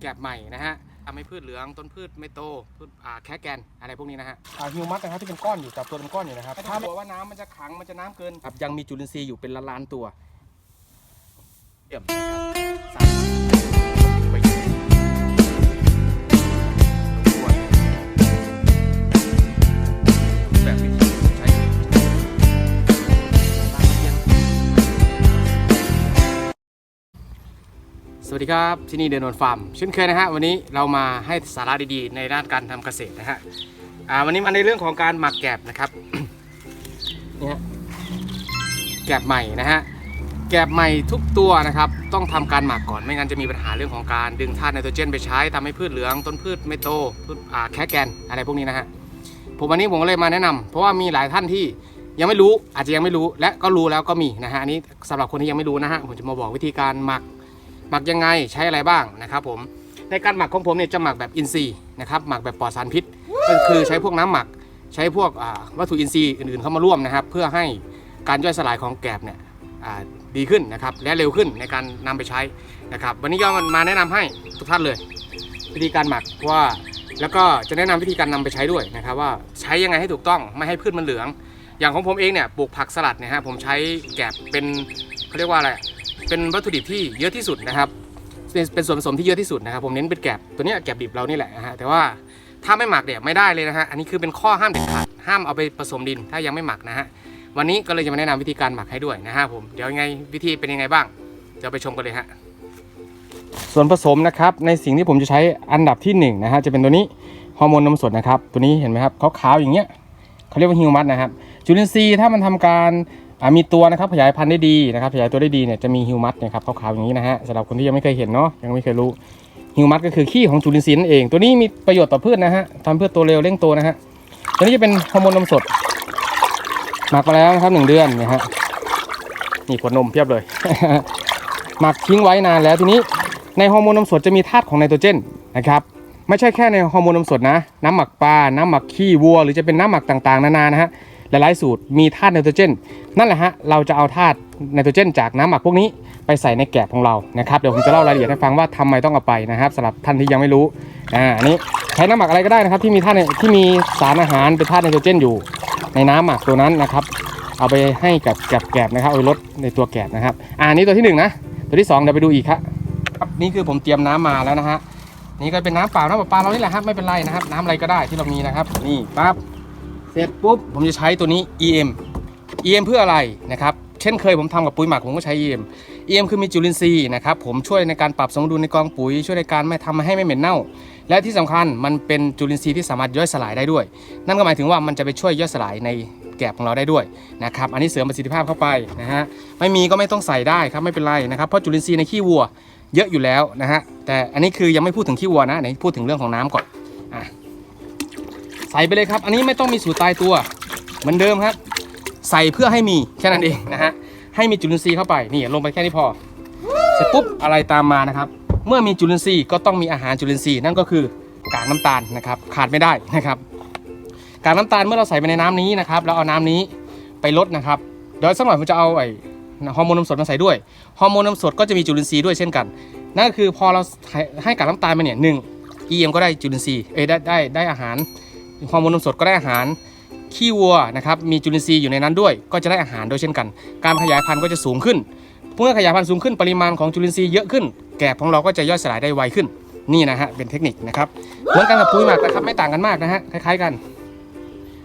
แกบใหม่นะฮะทำให้พืชเหลืองต้นพืชไม่โตพืชอ่าแค่แกนอะไรพวกนี้นะฮะอ่าฮิวมัสนะครับที่เป็นก้อนอยู่จับตัวเป็นก้อนอยู่นะครับถ้าไม่กลัวว่าน้ำมันจะขังมันจะน้ำเกินครับยังมีจุลินทรีย์อยู่เป็นล้านๆตัวเยี่ยมนะครับสามไปแบบวิ สวัสดีครับที่นี่เดนนนฟาร์มเช่นเคยนะฮะวันนี้เรามาให้สาระดีๆ ในด้านการทำเกษตรนะฮะอ่าวันนี้มาในเรื่องของการหมักแกบนะครับนี่ฮะแกบใหม่นะฮะแกบใหม่ทุกตัวนะครับต้องทำการหมักก่อนไม่งั้นจะมีปัญหาเรื่องของการดึงธาตุไนโตรเจนไปใช้ทำให้พืชเหลืองต้นพืชไม่โตพืชอ่าแค่แกนอะไรพวกนี้นะฮะผมวันนี้ผมก็เลยมาแนะนำเพราะว่ามีหลายท่านที่ยังไม่รู้อาจจะยังไม่รู้และก็รู้แล้วก็มีนะฮะอันนี้สำหรับคนที่ยังไม่รู้นะฮะผมจะมาบอกวิธีการหมัก หมักยังไงใช้อะไรบ้างนะครับผมในการหมักของผมเนี่ยจะหมักแบบอินทรีย์นะครับหมักแบบปลอดสารพิษ ก็คือใช้พวกน้ำหมักใช้พวกวัตถุอินทรีย์อื่นๆเข้ามาร่วมนะครับ เพื่อให้การย่อยสลายของแกลบเนี่ยดีขึ้นนะครับและเร็วขึ้นในการนำไปใช้นะครับ วันนี้ก็มาแนะนำให้ทุกท่านเลย วิธีการหมักว่าแล้วก็จะแนะนำวิธีการนำไปใช้ด้วยนะครับ ว่าใช้ยังไงให้ถูกต้องไม่ให้พืชมันเหลือง อย่างของผมเองเนี่ยปลูกผักสลัดเนี่ยฮะผมใช้แกลบเป็นเขาเรียกว่าอะไร เป็นวัตถุดิบที่เยอะที่สุดนะครับ เป็นส่วนผสมที่เยอะที่สุดนะครับ ผมเน้นเป็นแกลบตัวนี้แกลบดิบเรานี่แหละนะฮะแต่ว่าถ้าไม่หมักเนี่ยไม่ได้เลยนะฮะอันนี้คือเป็นข้อห้ามเด็ดขาดห้ามเอาไปผสมดินถ้ายังไม่หมักนะฮะวันนี้ก็เลยจะมาแนะนำวิธีการหมักให้ด้วยนะฮะผมเดี๋ยวยังไงวิธีเป็นยังไงบ้างเดี๋ยวไปชมกันเลยฮะส่วนผสมนะครับในสิ่งที่ผมจะใช้อันดับที่หนึ่งนะฮะจะเป็นตัวนี้ฮอร์โมนนมสดนะครับตัวนี้เห็นไหมครับขาวๆอย่างเงี้ยเขาเรียกว่าฮิวมัสนะครับจุลินทรีย์ถ้ามันทำการ อ่ามีตัวนะครับขยายพันธุ์ได้ดีนะครับขยายตัวได้ดีเนี่ยจะมีฮิวมัสนะครับขาวๆอย่างนี้นะฮะสำหรับคนที่ยังไม่เคยเห็นเนาะยังไม่เคยรู้ฮิวมัสก็คือขี้ของจุลินทรีย์นั่นเอง ตัวนี้มีประโยชน์ต่อพืชนะฮะทำเพื่อตัวเร็วเร่งโตนะฮะตัวนี้จะเป็นฮอร์โมนนมสดหมักมาแล้วนะครับหนึ่งเดือนเนี่ยฮะนี่ขวดนมเพียบเลย หมักทิ้งไว้นานแล้วทีนี้ในฮอร์โมนนมสดจะมีธาตุของไนโตรเจนนะครับไม่ใช่แค่ในฮอร์โมนนมสดนะ น้ำหมักปลา น้ำหมักขี้วัว หรือจะเป็นน้ำหมักต่างๆ นานานะฮะ หลายๆ สูตรมีธาตุไนโตรเจน นั่นแหละฮะเราจะเอาธาตุไนโตรเจน จากน้ำหมักพวกนี้ไปใส่ในแกลบของเรานะครับเดี๋ยวผมจะเล่ารายละเอียดให้ฟังว่าทำไมต้องเอาไปนะครับสำหรับท่านที่ยังไม่รู้อ่าอันนี้ใช้น้ำหมักอะไรก็ได้นะครับ ที่มีธาตุที่มีสารอาหารเป็นธาตุไนโตรเจนอยู่ ในน้ำหมักตัวนั้นนะครับ เอาไปให้กับแกลบแกบนะครับเอาไปลดในตัวแกลบนะครับอ่านี่ตัวที่หนึ่งนะตัวที่สองเดี๋ยวไปดูอีกครับครับนี่คือผมเตรียมน้ำมาแล้วนะฮะนี่ก็เป็นน้ำเปล่าน้ำประปาเรานี่แหละครับไม่เป็นไรนะครับ น้ำอะไรก็ได้ที่เรามีนะครับ นี่ปั๊บ เสร็จปุ๊บผมจะใช้ตัวนี้ EM EM เพื่ออะไรนะครับเช่นเคยผมทำกับปุ๋ยหมักผมก็ใช้ EM EM คือมีจุลินทรีย์นะครับผมช่วยในการปรับสมดุลในกองปุ๋ย ช่วยในการไม่ทำให้ไม่เหม็นเน่า และที่สำคัญมันเป็นจุลินทรีย์ที่สามารถย่อยสลายได้ด้วย นั่นก็หมายถึงว่ามันจะไปช่วยย่อยสลายในแกลบของเราได้ด้วยนะครับอันนี้เสริมประสิทธิภาพเข้าไปนะฮะไม่มีก็ไม่ต้องใส่ได้ครับไม่เป็นไรนะครับเพราะจุลินทรีย์ในขี้วัวเยอะอยู่แล้วนะฮะแต่อันนี้คือยังไม่พูดถึงขี้วัวนะไหนพูดถึงเรื่องของน้ำก่อนอะ ใส่ไปเลยครับ อันนี้ไม่ต้องมีสูตรตายตัว เหมือนเดิมครับ ใส่เพื่อให้มีแค่นั้นเองนะฮะให้มีจุลินทรีย์เข้าไปนี่ลงไปแค่นี้พอเสร็จปุ๊บอะไรตามมานะครับ เมื่อมีจุลินทรีย์ก็ต้องมีอาหารจุลินทรีย์นั่นก็คือกากน้ำตาลนะครับขาดไม่ได้นะครับกากน้ำตาลเมื่อเราใส่ไปในน้ำนี้นะครับแล้วเอาน้ำนี้ไปลดนะครับเดี๋ยวสักหน่อยผมจะเอาไอ้ฮอร์โมนนมสดมาใส่ด้วยฮอร์โมนนมสดก็จะมีจุลินทรีย์ด้วยเช่นกันนั่นก็คือพอเราให้กากน้ำตาลไปเนี่ยหนึ่ง EM ก็ได้จุลินทรีย์เอได้ได้ได้อาหาร ฮอร์โมนนมสดก็ได้อาหารขี้วัวนะครับมีจุลินทรีย์อยู่ในนั้นด้วย ก็จะได้อาหารด้วยเช่นกัน การขยายพันธุ์ก็จะสูงขึ้นเมื่อขยายพันธุ์สูงขึ้นปริมาณของจุลินทรีย์เยอะขึ้น แกบของเราก็จะย่อยสลายได้ไวขึ้นนี่นะฮะเป็นเทคนิคนะครับเหมือนกันกับปุ๋ยหมักนะครับไม่ต่างกันมากนะฮะคล้ายๆกัน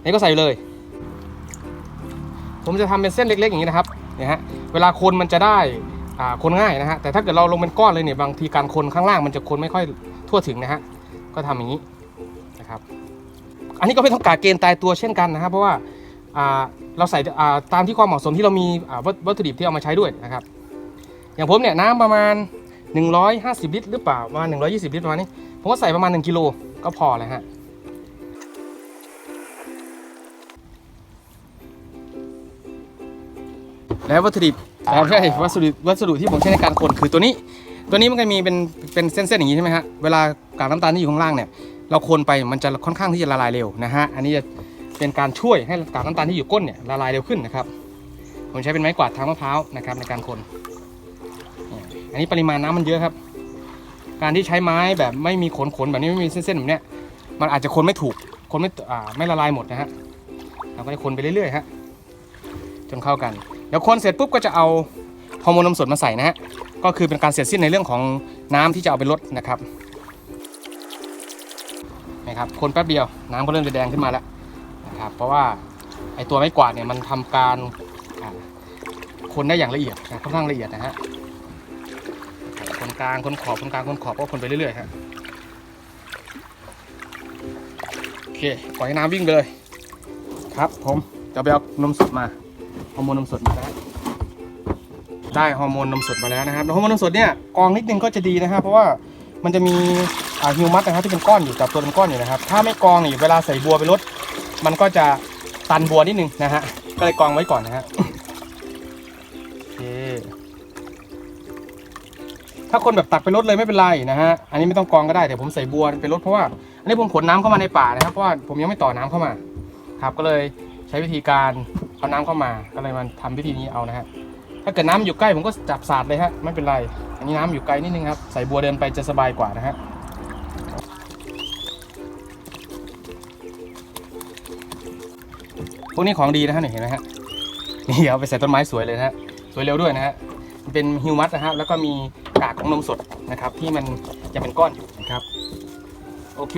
นี่ก็ใส่เลย ผมจะทำเป็นเส้นเล็กๆอย่างนี้นะครับเนี่ยฮะเวลาคนมันจะได้อ่าคนง่ายนะฮะแต่ถ้าเกิดเราลงเป็นก้อนเลยเนี่ยบางทีการคนข้างล่างมันจะคนไม่ค่อยทั่วถึงนะฮะก็ทำอย่างนี้นะครับ อันนี้ก็ไม่ต้องกาเกณฑ์ตายตัวเช่นกันนะครับ เพราะว่าอ่าเราใส่อ่าตามที่ความเหมาะสมที่เรามีอ่าวัตวัตถุดิบที่เอามาใช้ด้วยนะครับ อย่างผมเนี่ยน้ำประมาณ 150 ลิตรหรือเปล่าประมาณ120 ลิตรประมาณนี้ผมก็ใส่ประมาณ 1กิโลก็พอแล้วฮะแล้ววัตถุดิบอ่าไม่ใช่วัสดุวัสดุที่ผมใช้ในการคนคือตัวนี้ ตัวนี้มันก็มีเป็นเป็นเส้นๆอย่างนี้ใช่ไหมฮะเวลากากน้ำตาลที่อยู่ข้างล่างเนี่ย เราคนไปมันจะค่อนข้างที่จะละลายเร็วนะฮะอันนี้จะเป็นการช่วยให้กากน้ำตาลที่อยู่ก้นเนี่ยละลายเร็วขึ้นนะครับผมใช้เป็นไม้กวาดทางมะพร้าวนะครับในการคน อันนี้ปริมาณน้ำมันเยอะครับ การที่ใช้ไม้แบบไม่มีขนขนๆแบบนี้ไม่มีเส้นๆแบบเนี้ยมันอาจจะคนไม่ถูกคนไม่ไม่ละลายหมดนะฮะเราก็จะคนไปเรื่อยๆฮะจนเข้ากันเดี๋ยวคนเสร็จปุ๊บก็จะเอาฮอร์โมนนมสดมาใส่นะฮะก็คือเป็นการเสร็จสิ้นในเรื่องของน้ำที่จะเอาไปลดนะครับ นะครับคนแป๊บเดียวน้ำก็เริ่มจะแดงขึ้นมาแล้วนะครับเพราะว่าไอตัวไม้กวาดเนี่ยมันทำการคนได้อย่างละเอียดนะค่อนข้างละเอียดนะฮะคนกลางคนขอบคนกลางคนขอบก็คนไปเรื่อยๆฮะโอเคปล่อยน้ำวิ่งไปเลยครับผมจะไปเอานมสดมาฮอร์โมนนมสดมาแล้วได้ฮอร์โมนนมสดมาแล้วนะครับฮอร์โมนนมสดเนี่ยกองนิดนึงก็จะดีนะครับเพราะว่ามันจะมี ฮิวมัสนะครับที่เป็นก้อนอยู่จับตัวเป็นก้อนอยู่นะครับ ถ้าไม่กรองเนี่ยเวลาใส่บัวไปลดมันก็จะตันบัวนิดนึงนะฮะก็เลยกรองไว้ก่อนนะฮะโอเคถ้าคนแบบตักไปรดเลยไม่เป็นไรนะฮะอันนี้ไม่ต้องกรองก็ได้แต่ผมใส่บัวไปรดเพราะว่าอันนี้ผมขนน้ำเข้ามาในป่านะครับเพราะว่าผมยังไม่ต่อน้ำเข้ามาครับก็เลยใช้วิธีการเอาน้ำเข้ามาก็เลยมันทำวิธีนี้เอานะฮะถ้าเกิดน้ำอยู่ใกล้ผมก็จับสาดเลยฮะไม่เป็นไร อันนี้น้ำอยู่ไกลนิดนึงครับใส่บัวเดินไปจะสบายกว่านะฮะ วกนี้ของดีนะฮะเนี่ยเห็นไหมฮะนี่เอาไปใส่ต้นไม้สวยเลยนะฮะสวยเร็วด้วยนะฮะมันเป็นฮิวมัสนะครับแล้วก็มีกากของนมสดนะครับที่มันจะเป็นก้อนอยู่นะครับโอเค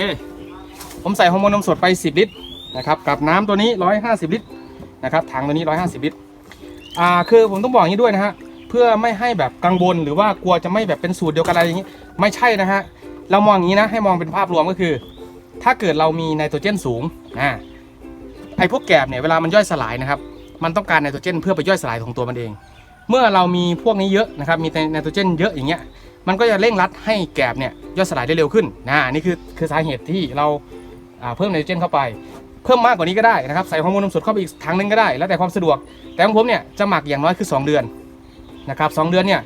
ผมใส่ฮอร์โมนนมสดไป 10 ลิตรนะครับกับน้ำตัวนี้ 150 ลิตรนะครับถังตัวนี้ 150 ลิตรอ่าคือผมต้องบอกอย่างนี้ด้วยนะฮะเพื่อไม่ให้แบบกังวลหรือว่ากลัวจะไม่แบบเป็นสูตรเดียวกันอะไรอย่างนี้ ไม่ใช่นะฮะเรามองอย่างนี้นะให้มองเป็นภาพรวมก็คือ ถ้าเกิดเรามีไนโตรเจนสูงอ่า ไอพวกแกบเนี่ยเวลามันย่อยสลายนะครับ มันต้องการไนโตรเจนเพื่อไปย่อยสลายของตัวมันเอง เมื่อเรามีพวกนี้เยอะนะครับ มีไนโตรเจนเยอะอย่างเงี้ย มันก็จะเร่งรัดให้แกบเนี่ยย่อยสลายได้เร็วขึ้นนะนี่คือคือสาเหตุที่เราาเพิ่มไนโตรเจนเข้าไป เพิ่มมากกว่านี้ก็ได้นะครับ ใส่ฮอร์โมนนมสดเข้าไปอีกถังนึงก็ได้ แล้วแต่ความสะดวก แต่ของผมเนี่ยจะหมักอย่างน้อยคือ 2 เดือนนะครับสเดือนเนี่ย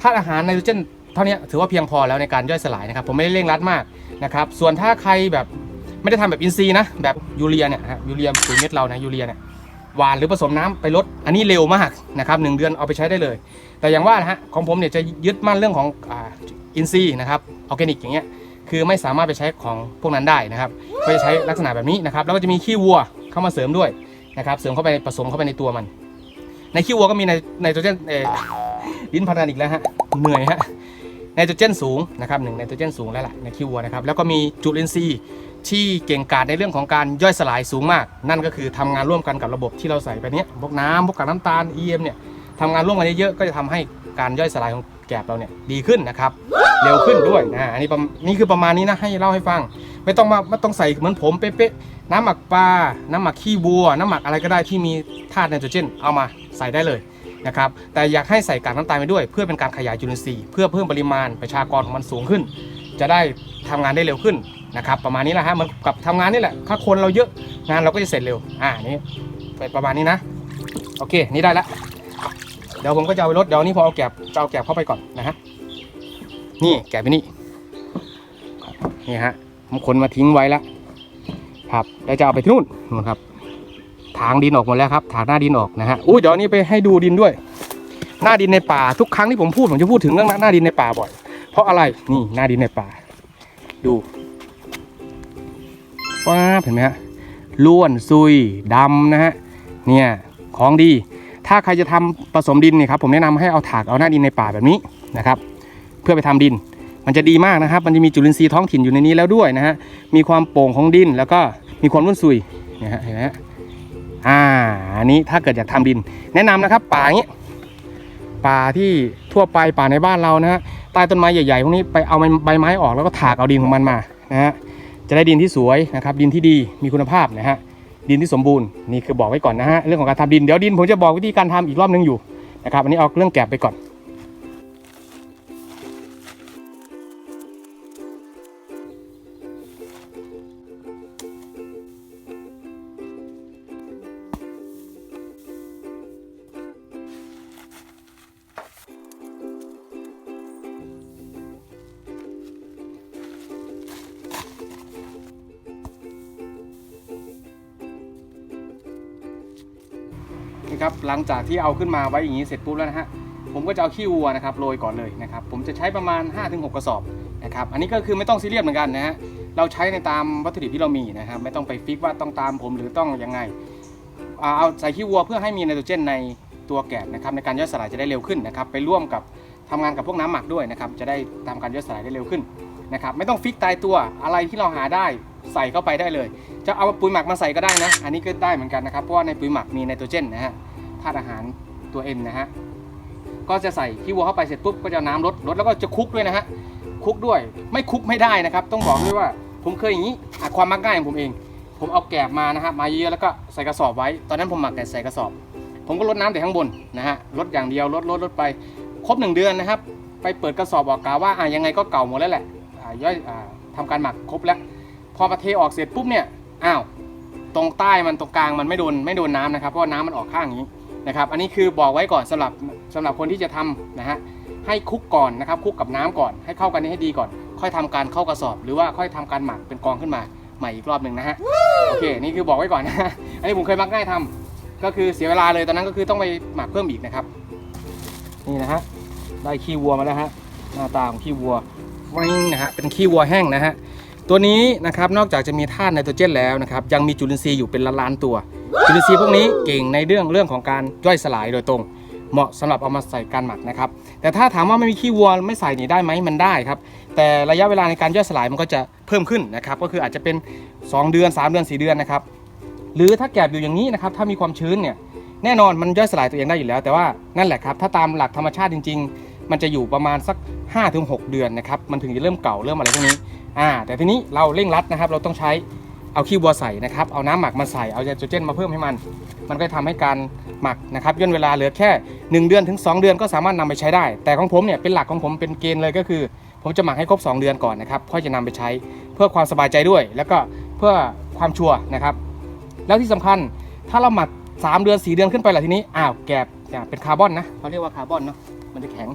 ถ้าอาหารไนโตรเจนเท่านี้ถือว่าเพียงพอแล้วในการย่อยสลายนะครับ ผมไม่ได้เร่งรัดมากนะครับ ส่วนถ้าใครแบบ ไม่ได้ทำแบบอินทรีนะแบบยูเรียเนี่ยฮะยูเรียปุ๋ยเม็ดเรานะยูเรียเนี่ยหวานหรือผสมน้ำไปลดอันนี้เร็วมากนะครับหนึ่งเดือนเอาไปใช้ได้เลย แต่อย่างว่านะฮะของผมเนี่ยจะยึดมั่นเรื่องของอ่าอินทรีนะครับออร์แกนิกอย่างเงี้ยคือไม่สามารถไปใช้ของพวกนั้นได้นะครับก็จะใช้ลักษณะแบบนี้นะครับแล้วก็จะมีขี้วัวเข้ามาเสริมด้วยนะครับเสริมเข้าไปผสมเข้าไปในตัวมัน ในขี้วัวก็มีในไนโตรเจนเอลิ้นพันกันอีกแล้วฮะเหนื่อยฮะไนโตรเจนสูงนะครับหนึ่งไนโตรเจนสูงแล้วล่ะในขี้วัวนะครับแล้วก็มีจุลินทรีย์ ที่เก่งกาจในเรื่องของการย่อยสลายสูงมาก นั่นก็คือทำงานร่วมกันกับระบบที่เราใส่ไปเนี้ยพวกน้ำพวกกากน้ำตาล EM เนี่ยทำงานร่วมกันเยอะๆก็จะทำให้การย่อยสลายของแกบเราเนี่ยดีขึ้นนะครับ เร็วขึ้นด้วยนะอันนี้นี่คือประมาณนี้นะให้เล่าให้ฟัง ไม่ต้องมาไม่ต้องใส่เหมือนผมเป๊ะๆน้ำหมักปลาน้ำหมักขี้วัว น้ำหมักอะไรก็ได้ที่มีธาตุไนโตรเจนเอามาใส่ได้เลยนะครับแต่อยากให้ใส่กากน้ำตาลไปด้วย เพื่อเป็นการขยายจุลินทรีย์เพื่อเพิ่มปริมาณประชากรของมันสูงขึ้น จะได้ทำงานได้เร็วขึ้น นะครับประมาณนี้แหละฮะเหมันกับทำงานนี่แหละถ้าคนเราเยอะงานเราก็จะเสร็จเร็วอ่านี่ไปประมาณนี้นะ โอเคนี่ได้ละเดี๋ยวผมก็จะเอาไปลดเดี๋ยวนี้พอเอาแกบจะเอาแกบเข้าไปก่อนนะฮะนี่แกบไปนี่นี่ฮะผมขนมาทิ้งไว้แล้วครับแล้วจะเอาไปที่นู่นนู่นครับถางดินออกหมดแล้วครับถางหน้าดินออกนะฮะอุ้ยเดี๋ยวนี้ไปให้ดูดินด้วย หน้าดินในป่าทุกครั้งที่ผมพูดผมจะพูดถึงเรื่องหน้าดินในป่าบ่อย เพราะอะไรนี่หน้าดินในป่า ดู ฟ้าเห็นไหมฮะล้วนซุยดำนะฮะเนี่ยของดี ถ้าใครจะทำผสมดินเนี่ยครับผมแนะนำให้เอาถากเอาหน้าดินในป่าแบบนี้นะครับ เพื่อไปทำดิน มันจะดีมากนะครับ มันจะมีจุลินทรีย์ท้องถิ่นอยู่ในนี้แล้วด้วยนะฮะมีความโป่งของดินแล้วก็มีความร่วนซุยเนะฮะเห็นไหมฮะอ่าอันนี้ถ้าเกิดอยากทำดิน แนะนำนะครับ ป่าอย่างนี้ป่าที่ทั่วไปป่าในบ้านเรานะฮะใต้ต้นไม้ใหญ่ๆพวกนี้ไปเอาใบไม้ออกแล้วก็ถากเอาดินของมันมานะฮะ จะได้ดินที่สวยนะครับ ดินที่ดีมีคุณภาพนะฮะดินที่สมบูรณ์นี่คือบอกไว้ก่อนนะฮะเรื่องของการทำดินเดี๋ยวดินผมจะบอกวิธีการทำอีกรอบนึงอยู่นะครับอันนี้เอาเรื่องแกบไปก่อน นะครับหลังจากที่เอาขึ้นมาไว้อย่างนี้เสร็จปุ๊บแล้วนะฮะผมก็จะเอาขี้วัวนะครับโรยก่อนเลยนะครับผมจะใช้ประมาณ 5-6 กระสอบนะครับอันนี้ก็คือไม่ต้องซีเรียสเหมือนกันนะฮะเราใช้ในตามวัตถุดิบที่เรามีนะครับไม่ต้องไปฟิกว่าต้องตามผมหรือต้องยังไงเอาใส่ขี้วัวเพื่อให้มีไนโตรเจนในตัวแกบนะครับในการย่อยสลายจะได้เร็วขึ้นนะครับไปร่วมกับทำงานกับพวกน้ำหมักด้วยนะครับจะได้ทำการย่อยสลายได้เร็วขึ้นนะครับไม่ต้องฟิกตายตัวอะไรที่เราหาได้ใส่เข้าไปได้เลย จะเอาปุ๋ยหมักมาใส่ก็ได้นะ อันนี้ก็ได้เหมือนกันนะครับเพราะว่าในปุ๋ยหมักมีไนโตรเจนนะฮะ ธาตุอาหารตัว N นะฮะ ก็จะใส่ขี้วัวเข้าไปเสร็จปุ๊บก็จะน้ำลดลดแล้วก็จะคลุกด้วยนะฮะคลุกด้วย ไม่คลุกไม่ได้นะครับ ต้องบอกด้วยว่าผมเคยอย่างนี้ความมักง่ายของผมเอง ผมเอาแกบมานะฮะมาเยอะแล้วก็ใส่กระสอบไว้ ตอนนั้นผมหมักแต่ใส่กระสอบ ผมก็ลดน้ำแต่ข้างบนนะฮะ ลดอย่างเดียวลดลดลดไป ครบหนึ่งเดือนนะครับ ไปเปิดกระสอบออกกาว่าอะยังไงก็เก่าหมดแล้วแหละอ่าย่อยอ่าทำการหมักครบแล้ว พอมาเทออกเสร็จปุ๊บเนี่ย อ้าว ตรงใต้มันตรงกลางมันไม่โดนไม่โดนน้ำนะครับ เพราะน้ำมันออกข้างอย่างนี้ นะครับ อันนี้คือบอกไว้ก่อนสำหรับสำหรับคนที่จะทำนะฮะให้คลุกก่อนนะครับคลุกกับน้ำก่อน ให้เข้ากันให้ดีก่อน ค่อยทำการเข้ากระสอบ หรือว่าค่อยทำการหมักเป็นกองขึ้นมาใหม่อีกรอบหนึ่งนะฮะโอเคนี่คือบอกไว้ก่อนนะฮะอันนี้ผมเคยมักง่ายทำก็คือเสียเวลาเลยตอนนั้นก็คือต้องไปหมักเพิ่มอีกนะครับ นี่นะฮะได้ขี้วัวมาแล้วฮะหน้าตาของขี้วัววิ่งนะฮะเป็นขี้วัวแห้งนะฮะตัวนี้นะครับนอกจากจะมีธาตุไนโตรเจนแล้วนะครับยังมีจุลินทรีย์อยู่เป็นล้านๆตัว จุลินทรีย์พวกนี้เก่งในเรื่องเรื่องของการย่อยสลายโดยตรง เหมาะสำหรับเอามาใส่การหมักนะครับ แต่ถ้าถามว่าไม่มีขี้วัวไม่ใส่นี่ได้ไหมมันได้ครับ แต่ระยะเวลาในการย่อยสลายมันก็จะเพิ่มขึ้นนะครับ ก็คืออาจจะเป็น 2 เดือน 3 เดือน 4 เดือนนะครับ หรือถ้าแกบอยู่อย่างนี้นะครับ ถ้ามีความชื้นเนี่ยแน่นอนมันย่อยสลายตัวเองได้อยู่แล้ว แต่ว่านั่นแหละครับ ถ้าตามหลักธรรมชาติจริง ๆ มันจะอยู่ประมาณสัก 5-6 เดือนนะครับ มันถึงจะเริ่มเก่าเริ่มอะไรพวกนี้ อ่า แต่ทีนี้เราเร่งรัดนะครับ เราต้องใช้ เอาขี้วัวใส่นะครับ เอาน้ำหมักมาใส่ เอาไนโตรเจนมาเพิ่มให้มัน มันก็จะทำให้การหมักนะครับย่นเวลาเหลือแค่ 1 เดือนถึง 2 เดือนก็สามารถนำไปใช้ได้ แต่ของผมเนี่ยเป็นหลักของผมเป็นเกณฑ์เลยก็คือ ผมจะหมักให้ครบ 2 เดือนก่อนนะครับค่อยจะนำไปใช้ เพื่อความสบายใจด้วย แล้วก็เพื่อความชัวร์นะครับ แล้วที่สำคัญถ้าเราหมัก 3 เดือน 4 เดือนขึ้นไปล่ะทีนี้อ้าวแกบเนี่ยเป็นคาร์บอนนะเขาเรียกว่าคาร์บอนเนาะมันจะแข็ง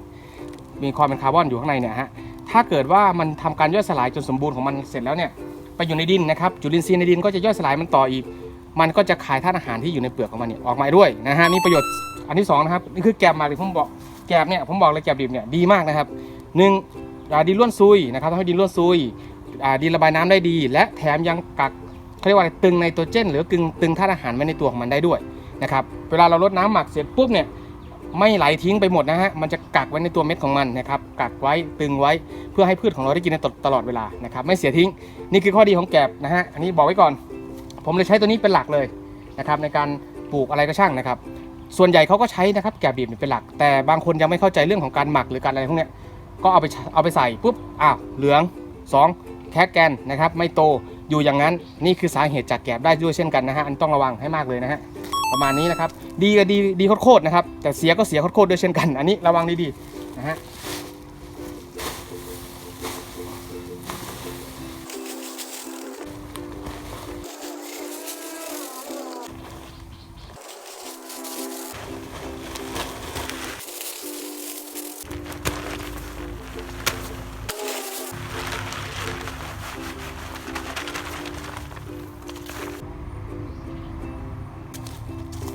มีความเป็นคาร์บอนอยู่ข้างในเนี่ยฮะถ้าเกิดว่ามันทำการย่อยสลายจนสมบูรณ์ของมันเสร็จแล้วเนี่ย ไปอยู่ในดินนะครับจุลินทรีย์ในดินก็จะย่อยสลายมันต่ออีก มันก็จะขายธาตุอาหารที่อยู่ในเปลือกของมันเนี่ยออกมาด้วยนะฮะนี่ประโยชน์อันที่สองนะครับนี่คือแกบมากที่ผมบอกแกบเนี่ยผมบอกเลยแกบดิบเนี่ยดีมากนะครับหนึ่งดินร่วนซุยนะครับทำให้ดินร่วนซุยดินระบายน้ำได้ดี และแถมยังกักเขาเรียกว่าตึงไนโตรเจน หรือกึงตึงธาตุอาหารไว้ในตัวของมันได้ด้วยนะครับเวลาเราลดน้ำหมักเสร็จปุ๊บเนี่ย ไม่ไหลทิ้งไปหมดนะฮะ มันจะกักไว้ในตัวเม็ดของมันนะครับ กักไว้ตึงไว้เพื่อให้พืชของเราได้กินในตลอดเวลานะครับ ไม่เสียทิ้ง นี่คือข้อดีของแกบนะฮะ อันนี้บอกไว้ก่อน ผมเลยใช้ตัวนี้เป็นหลักเลยนะครับในการปลูกอะไรก็ช่างนะครับ ส่วนใหญ่เขาก็ใช้นะครับแกบดิบเป็นหลัก แต่บางคนยังไม่เข้าใจเรื่องของการหมักหรือการอะไรพวกเนี้ยก็เอาไปเอาไปใส่ปุ๊บ อ้าว เหลือง 2 แคกแกนนะครับ ไม่โต อยู่อย่างนั้น นี่คือสาเหตุจากแกบได้ด้วยเช่นกันนะฮะ อันต้องระวังให้มากเลยนะฮะ ประมาณนี้นะครับ ดีก็ดีดีโคตรๆนะครับ แต่เสียก็เสียโคตรๆด้วยเช่นกัน อันนี้ระวังดีๆนะฮะ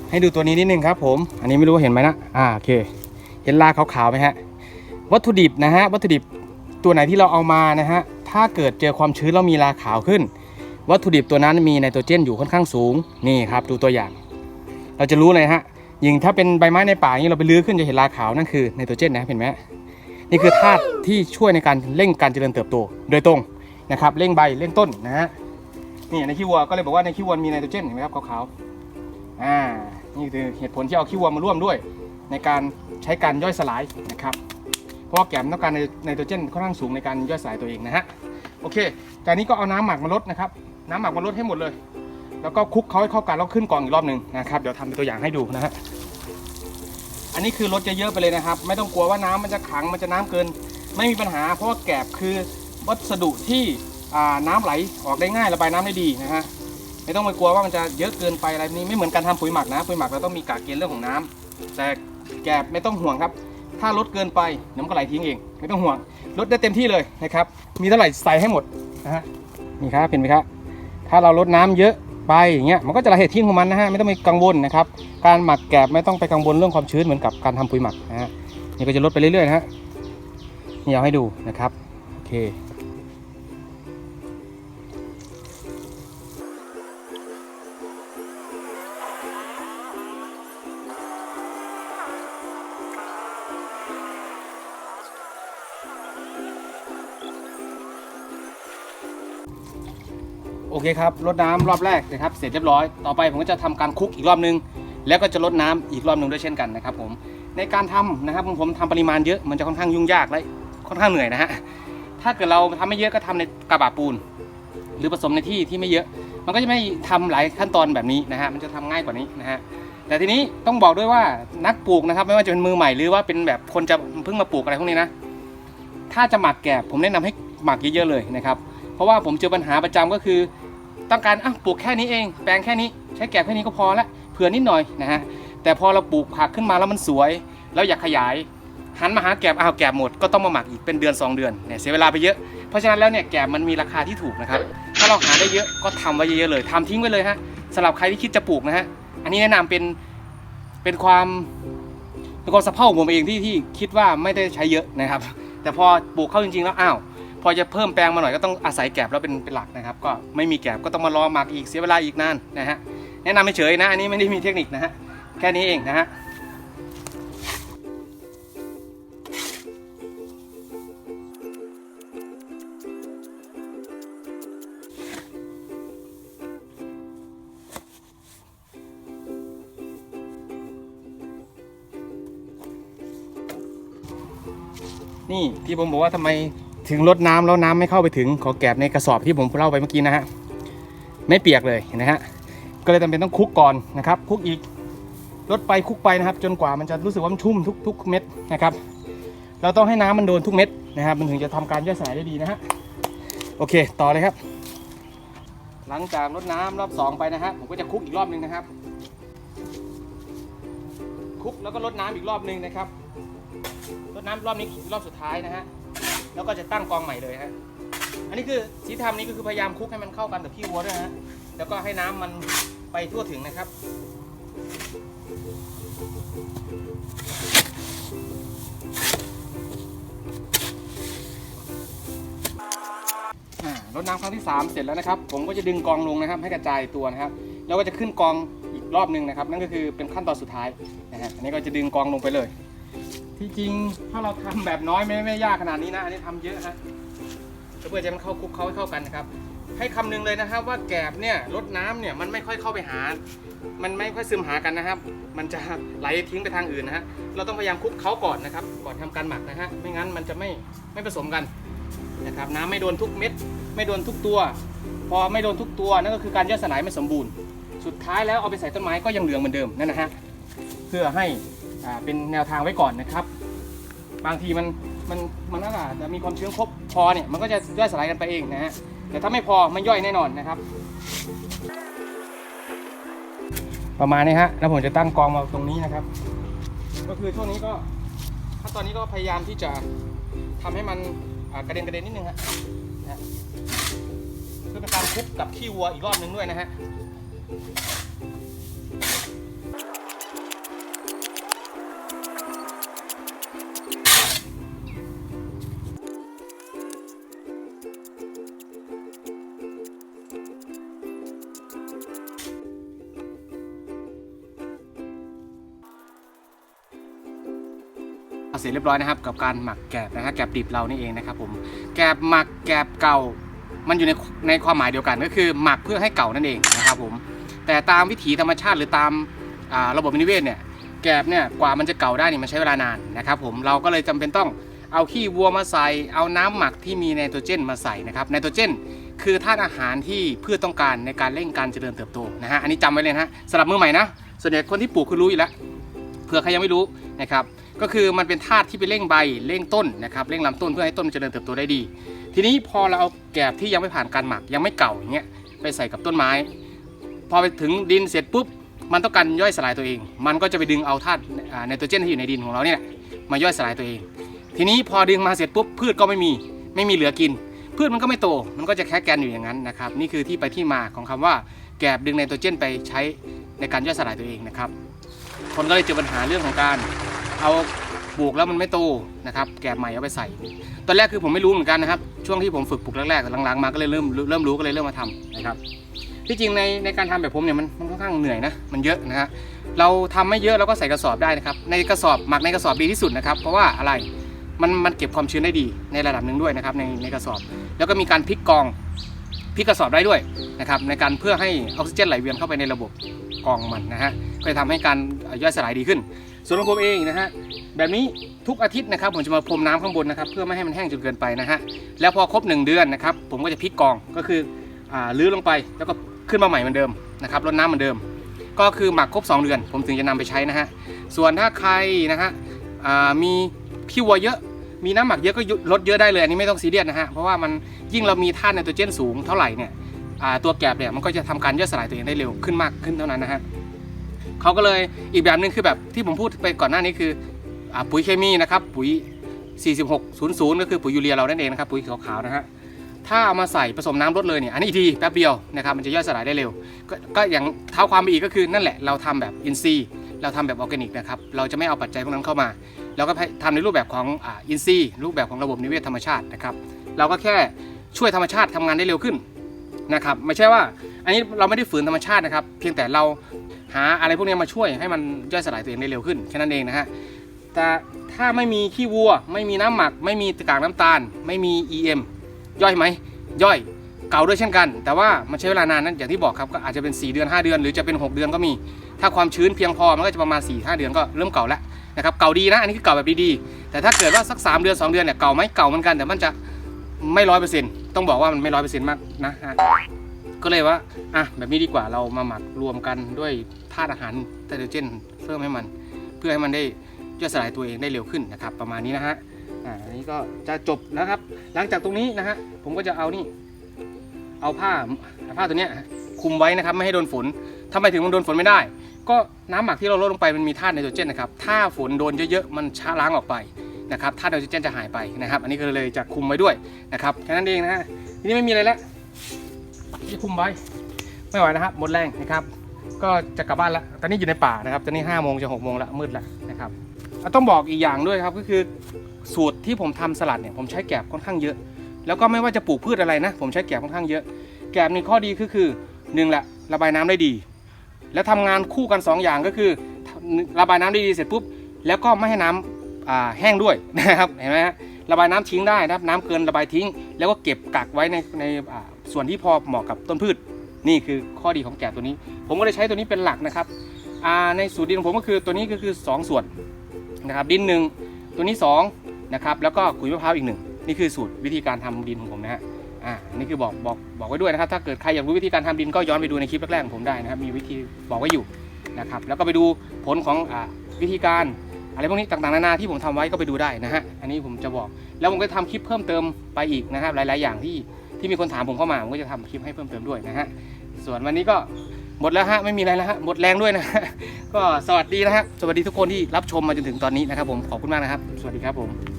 ให้ดูตัวนี้นิดนึงครับผม อันนี้ไม่รู้เห็นไหมนะ อ่าโอเค เห็นลาขาวๆไหมฮะ วัตถุดิบนะฮะ วัตถุดิบตัวไหนที่เราเอามานะฮะ ถ้าเกิดเจอความชื้นแล้วมีลาขาวขึ้น วัตถุดิบตัวนั้นมีไนโตรเจนอยู่ค่อนข้างสูง นี่ครับ ดูตัวอย่าง เราจะรู้เลยฮะ ยิ่งถ้าเป็นใบไม้ในป่าอย่างนี้เราไปลื้อขึ้นจะเห็นลาขาวนั่นคือไนโตรเจนนะเห็นไหมนี่คือธาตุที่ช่วยในการเร่งการเจริญเติบโต โดยตรงนะครับ เร่งใบเร่งต้นนะฮะ นี่ในขี้วัวก็เลยบอกว่าในขี้วัวมีไนโตรเจนเห็นไหมครับขาวๆอ่า นี่คือเหตุผลที่เอาขี้วัวมาร่วมด้วย ในการใช้การย่อยสลายนะครับ เพราะว่าแกมต้องการไนโตรเจนค่อนข้างสูงในการย่อยสลายตัวเองนะฮะโอเค จากนี้ก็เอาน้ำหมักมาลดนะครับ น้ำหมักมาลดให้หมดเลย แล้วก็คลุกเขาให้เข้ากันแล้วขึ้นกองอีกรอบหนึ่งนะครับ เดี๋ยวทำเป็นตัวอย่างให้ดูนะฮะ อันนี้คือลดเยอะๆไปเลยนะครับ ไม่ต้องกลัวว่าน้ำมันจะขัง มันจะน้ำเกิน ไม่มีปัญหา เพราะว่าแกบคือวัสดุที่น้ำไหลออกได้ง่าย ระบายน้ำได้ดีนะฮะ ไม่ต้องไปกลัวว่ามันจะเยอะเกินไปอะไรนี้ไม่เหมือนการทำปุ๋ยหมักนะปุ๋ยหมักเราต้องมีกากเกณฑ์เรื่องของน้ำแต่แกบไม่ต้องห่วงครับ ถ้าลดเกินไปเดี๋ยวมันก็ไหลทิ้งเอง ไม่ต้องห่วงลดได้เต็มที่เลยนะครับ มีเท่าไหร่ใส่ให้หมดนะฮะนี่ครับเห็นไหมครับถ้าเราลดน้ำเยอะไปอย่างเงี้ยมันก็จะระเหตุทิ้งของมันนะฮะไม่ต้องไปกังวลนะครับการหมักแกบไม่ต้องไปกังวลเรื่องความชื้นเหมือนกับการทำปุ๋ยหมักนะฮะนี่ก็จะลดไปเรื่อยๆนะฮะนี่เอาให้ดูนะครับโอเค เคครับรดน้ำรอบแรกนะครับ เสร็จเรียบร้อย ต่อไปผมก็จะทำการคุกอีกรอบนึง แล้วก็จะลดน้ำอีกรอบหนึ่งด้วยเช่นกันนะครับผมในการทำนะครับผมผมทำปริมาณเยอะมันจะค่อนข้างยุ่งยากและค่อนข้างเหนื่อยนะฮะถ้าเกิดเราทำไม่เยอะก็ทำในกระบะปูน หรือผสมในที่ที่ไม่เยอะ มันก็จะไม่ทำหลายขั้นตอนแบบนี้นะฮะมันจะทำง่ายกว่านี้นะฮะแต่ทีนี้ต้องบอกด้วยว่านักปลูกนะครับ ไม่ว่าจะเป็นมือใหม่หรือว่าเป็นแบบคนจะเพิ่งมาปลูกอะไรพวกนี้นะถ้าจะหมักแกบผมแนะนำให้หมักเยอะๆเลยนะครับ เพราะว่าผมเจอปัญหาประจำก็คือ ต้องการอะปลูกแค่นี้เอง แปลงแค่นี้ใช้แกบแค่นี้ก็พอละเผื่อนิดหน่อยนะฮะแต่พอเราปลูกผักขึ้นมาแล้วมันสวย แล้วอยากขยายหันมาหาแกบอ้าวแกบหมดก็ต้องมาหมักอีกเป็นเดือน 2 เดือนเนี่ยเสียเวลาไปเยอะ เพราะฉะนั้นแล้วเนี่ยแกบมันมีราคาที่ถูกนะครับถ้าเราหาได้เยอะก็ทำไว้เยอะๆเลยทำทิ้งไว้เลยฮะสำหรับใครที่คิดจะปลูกนะฮะอันนี้แนะนำเป็นเป็นความเป็นความสะเพร่าของผมเองที่ที่คิดว่าไม่ได้ใช้เยอะนะครับ แต่พอปลูกเข้าจริงๆแล้วอ้าว พอจะเพิ่มแปลงมาหน่อยก็ต้องอาศัยแกบแล้วเป็นเป็นหลักนะครับ ก็ไม่มีแกบก็ต้องมารอหมักอีกเสียเวลาอีกนานนะฮะแนะนำไม่เฉยๆนะ อันนี้ไม่ได้มีเทคนิคนะฮะแค่นี้เองนะฮะนี่ที่ผมบอกว่าทำไม ถึงลดน้ำแล้วน้ำไม่เข้าไปถึงขอแกบในกระสอบที่ผมเล่าไปเมื่อกี้นะฮะไม่เปียกเลยนะฮะก็เลยจำเป็นต้องคลุกก่อนนะครับคลุกอีกลดไปคลุกไปนะครับ จนกว่ามันจะรู้สึกว่ามันชุ่มทุกทุกเม็ดนะครับ เราต้องให้น้ำมันโดนทุกเม็ดนะครับ มันถึงจะทำการย่อยสลายได้ดีนะฮะโอเค ต่อเลยครับ หลังจากลดน้ำรอบสองไปนะฮะผมก็จะคลุกอีกรอบหนึงนะครับคลุกแล้วก็ลดน้ำอีกรอบหนึงนะครับรดน้ำรอบนี้รอบสุดท้ายนะฮะ แล้วก็จะตั้งกองใหม่เลยฮะอันนี้คือสีทำนี้ก็คือพยายามคลุกให้มันเข้ากันกับขี้วัวด้วยนะฮะแล้วก็ให้น้ำมันไปทั่วถึงนะครับรดน้ำครั้งที่ 3 เสร็จแล้วนะครับ ผมก็จะดึงกองลงนะครับ ให้กระจายตัวนะครับ แล้วก็จะขึ้นกองอีกรอบหนึ่งนะครับ นั่นก็คือเป็นขั้นตอนสุดท้ายนะฮะอันนี้ก็จะดึงกองลงไปเลย ที่จริงถ้าเราทำแบบน้อยไม่ไม่ยากขนาดนี้นะ อันนี้ทำเยอะฮะเพื่อจะมันเข้าคลุกเขาให้เข้ากันนะครับ ให้คำนึงเลยนะครับว่าแกบเนี่ยรดน้ำเนี่ยมันไม่ค่อยเข้าไปหา มันไม่ค่อยซึมหากันนะครับ มันจะไหลทิ้งไปทางอื่นนะฮะ เราต้องพยายามคลุกเขาก่อนนะครับ ก่อนทำการหมักนะฮะ ไม่งั้นมันจะไม่ไม่ผสมกันนะครับ น้ำไม่โดนทุกเม็ด ไม่โดนทุกตัว พอไม่โดนทุกตัวนั่นก็คือการย่อยสลายไม่สมบูรณ์ สุดท้ายแล้วเอาไปใส่ต้นไม้ก็ยังเหลืองเหมือนเดิมนั่นนะฮะ เพื่อให้ อ่าเป็นแนวทางไว้ก่อนนะครับ บางทีมันมันมันอาจจะมีความชื้นครบพอเนี่ยมันก็จะย่อยสลายกันไปเองนะฮะแต่ถ้าไม่พอมันย่อยแน่นอนนะครับ ประมาณนี้ฮะแล้วผมจะตั้งกองมาตรงนี้นะครับ ก็คือช่วงนี้ก็ขั้นตอนนี้ก็พยายามที่จะทำให้มันกระเด็นกระเด็นนิดนึงฮะเพื่อเป็นการคุกกับขี้วัวอีกรอบนึงด้วยนะฮะ รียบร้อยนะครับ กับการหมักแกบนะฮะแกบดิบเรานี่เองนะครับผมแกบหมักแกบเก่า มันอยู่ในในความหมายเดียวกันก็คือหมักเพื่อให้เก่านั่นเองนะครับผมแต่ตามวิถีธรรมชาติหรือตามาระบบนิเวศเนี่ยแกบเนี่ยกว่ามันจะเก่าได้นี่มันใช้เวลานานนะครับผมเราก็เลยจำเป็นต้องเอาขี้วัวมาใส่ เอาน้ำหมักที่มีไนโตรเจนมาใส่นะครับไนโตรเจน คือธาตุอาหารที่พืชต้องการในการเร่งการเจริญเติบโตนะฮะอันนี้จำไว้เลยนะฮะสำหรับมือใหม่นะส่วนใหญ่คนที่ปลูกคือรู้อยู่แล้วเผื่อใครยังไม่รู้นะครับ ก็คือมันเป็นธาตุที่ไปเร่งใบเร่งต้นนะครับเร่งลำต้นเพื่อให้ต้นมันเจริญเติบโตได้ดี ทีนี้พอเราเอาแกบที่ยังไม่ผ่านการหมักยังไม่เก่าอย่างเงี้ยไปใส่กับต้นไม้ พอไปถึงดินเสร็จปุ๊บมันต้องการย่อยสลายตัวเอง มันก็จะไปดึงเอาธาตุไนโตรเจนที่อยู่ในดินของเราเนี่ยมาย่อยสลายตัวเอง ทีนี้พอดึงมาเสร็จปุ๊บพืชก็ไม่มีไม่มีเหลือกิน พืชมันก็ไม่โต มันก็จะแค่แกนอยู่อย่างนั้นนะครับนี่คือที่ไปที่มาของคำว่าแกบดึงไนโตรเจนไปใช้ในการย่อยสลายตัวเองนะครับคนก็เลยเจอปัญหาเรื่องของการ เอาปลูกแล้วมันไม่โตนะครับแกบใหม่เอาไปใส่ ตอนแรกคือผมไม่รู้เหมือนกันนะครับช่วงที่ผมฝึกปลูกแรกๆหลังๆมาก็เลยเริ่มเริ่มรู้ก็เลยเริ่มมาทำนะครับที่จริงในในการทำแบบผมเนี่ยมันมันค่อนข้างเหนื่อยนะมันเยอะนะฮะเราทำไม่เยอะเราก็ใส่กระสอบได้นะครับในกระสอบหมักในกระสอบดีที่สุดนะครับเพราะว่าอะไรมันมันเก็บความชื้นได้ดีในระดับหนึ่งด้วยนะครับในในกระสอบ แล้วก็มีการพลิกกองพลิกกระสอบได้ด้วยนะครับในการเพื่อให้ออกซิเจนไหลเวียนเข้าไปในระบบกองมันนะฮะก็จะทำให้การย่อยสลายดีขึ้น ส่วนของผมเองนะฮะแบบนี้ทุกอาทิตย์นะครับผมจะมาพรมน้ำข้างบนนะครับเพื่อไม่ให้มันแห้งจนเกินไปนะฮะแล้วพอครบ 1 เดือนนะครับผมก็จะพลิกกองก็คือลื้อลงไปแล้วก็ขึ้นมาใหม่เหมือนเดิมนะครับรดน้ำเหมือนเดิม ก็คือหมักครบ 2 เดือน ผมถึงจะนำไปใช้นะฮะส่วนถ้าใครนะฮะมีขี้วัวเยอะมีน้ำหมักเยอะก็ลดเยอะได้เลยอันนี้ไม่ต้องซีเรียสนะฮะเพราะว่ามันยิ่งเรามีธาตุไนโตรเจนสูงเท่าไหร่เนี่ยตัวแกบเนี่ยมันก็จะทำการย่อยสลายตัวเองได้เร็วขึ้นมากขึ้นเท่านั้นนะฮะ เขาก็เลยอีกแบบหนึงคือแบบที่ผมพูดไปก่อนหน้านี้คืออปุ๋ยเคมีนะครับปุ๋ย 4600 ก็คือปุ๋ยยูเรียเรานั่นเองนะครับปุ๋ยขาวๆนะฮะถ้าเอามาใส่ผสมน้ำลดเลยเนี่ยอันนี้ดีแป๊บเดียวนะครับมันจะย่อยสลายได้เร็วกก็อย่างเท้าความไปอีกก็คือนั่นแหละเราทำแบบอินทรีเราทำแบบออร์แกนิกนะครับเราจะไม่เอาปัจจัยพวกนั้นเข้ามาเราก็ทำในรูปแบบของอินทรีรูปแบบของระบบนิเวศธรรมชาตินะครับเราก็แค่ช่วยธรรมชาติทำงานได้เร็วขึ้นนะครับไม่ใช่ว่าอันนี้เราไม่ได้ฝืนธรรมชาตินะครับ เพียงแต่เรา หาอะไรพวกนี้มาช่วยให้มันย่อยสลายตัวเองได้เร็วขึ้นแค่นั้นเองนะฮะแต่ถ้าไม่มีขี้วัว ไม่มีน้ำหมัก ไม่มีตะกากน้ำตาล ไม่มี EM ย่อยไหมย่อยเก่าด้วยเช่นกัน แต่ว่ามันใช้เวลานานนั้นอย่างที่บอกครับก็อาจจะเป็น 4 เดือน 5 เดือน หรือจะเป็น 6 เดือนก็มี ถ้าความชื้นเพียงพอมันก็จะประมาณ4-5เดือนก็เริ่มเก่าแล้วนะครับเก่าดีนะอันนี้คือเก่าแบบดีๆแต่ถ้าเกิดว่าสัก 3 เดือน 2 เดือนเนี่ยเก่าไหมเก่าเหมือนกันแต่มันจะไม่ร้อยเปอร์เซ็นต์ต้องบอกว่ามันไม่ร้อยเปอร์เซ็นต์มากนะฮะก็เลยว่าอะแบบนี้ดีกว่าเรามาหมักรวมกันด้วย ธาตุอาหารไนโตรเจนเพิ่มให้มัน เพื่อให้มันได้ย่อยสลายตัวเองได้เร็วขึ้นนะครับ ประมาณนี้นะฮะอ่าอันนี้ก็จะจบแล้วครับ หลังจากตรงนี้นะฮะผมก็จะเอานี่ เอาผ้าผ้าตัวเนี้ยคุมไว้นะครับไม่ให้โดนฝนทำไมถึงมันโดนฝนไม่ได้ ก็น้ำหมักที่เราลดลงไปมันมีธาตุไนโตรเจนนะครับถ้าฝนโดนเยอะๆมันช้าล้างออกไปนะครับธาตุไนโตรเจนจะหายไปนะครับ อันนี้ก็เลยจะคุมไว้ด้วยนะครับแค่นั้นเองนะฮะทีนี้ไม่มีอะไรแล้วที่คุมไว้ไม่ไหวนะครับหมดแรงนะครับ ก็จะกลับบ้านแล้ว ตอนนี้อยู่ในป่านะครับ ตอนนี้ห้าโมงจะหกโมงแล้วมืดแล้วนะครับต้องบอกอีกอย่างด้วยครับก็คือสูตรที่ผมทำสลัดเนี่ยผมใช้แกบค่อนข้างเยอะ แล้วก็ไม่ว่าจะปลูกพืชอะไรนะ ผมใช้แกบค่อนข้างเยอะ แกบนี่ข้อดีก็คือหนึ่งแหละระบายน้ำได้ดี แล้วทำงานคู่กัน 2 อย่างก็คือระบายน้ำได้ดีเสร็จปุ๊บแล้วก็ไม่ให้น้ำอ่าแห้งด้วยนะครับเห็นไหมฮะระบายน้ำทิ้งได้นะครับ น้ำเกินระบายทิ้ง แล้วก็เก็บกักไว้ในในส่วนที่พอเหมาะกับต้นพืช นี่คือข้อดีของแกบตัวนี้ ผมก็เลยใช้ตัวนี้เป็นหลักนะครับในสูตรดินของผมก็คือตัวนี้ก็คือ 2 ส่วนนะครับดินหนึ่งตัวนี้2นะครับแล้วก็ขุยมะพร้าวอีกหนึ่งนี่คือสูตรวิธีการทำดินของผมนะฮะอ่านี่คือบอกบอกบอกไว้ด้วยนะครับ ถ้าเกิดใครอยากรู้วิธีการทำดินก็ย้อนไปดูในคลิปแรกๆของผมได้นะครับมีวิธีบอกไว้อยู่นะครับแล้วก็ไปดูผลของอวิธีการอะไรพวกนี้ต่างๆนานาที่ผมทำไว้ก็ไปดูได้นะฮะอันนี้ผมจะบอก แล้วผมก็ทำคลิปเพิ่มเติมไปอีกนะครับหลาย ๆ อย่างที่ ที่มีคนถามผมเข้ามาผมก็จะทำคลิปให้เพิ่มเติมด้วยนะฮะส่วนวันนี้ก็หมดแล้วฮะไม่มีอะไรแล้วฮะหมดแรงด้วยนะก็สวัสดีนะฮะสวัสดีทุกคนที่รับชมมาจนถึงตอนนี้นะครับผมขอบคุณมากนะครับ สวัสดีครับผม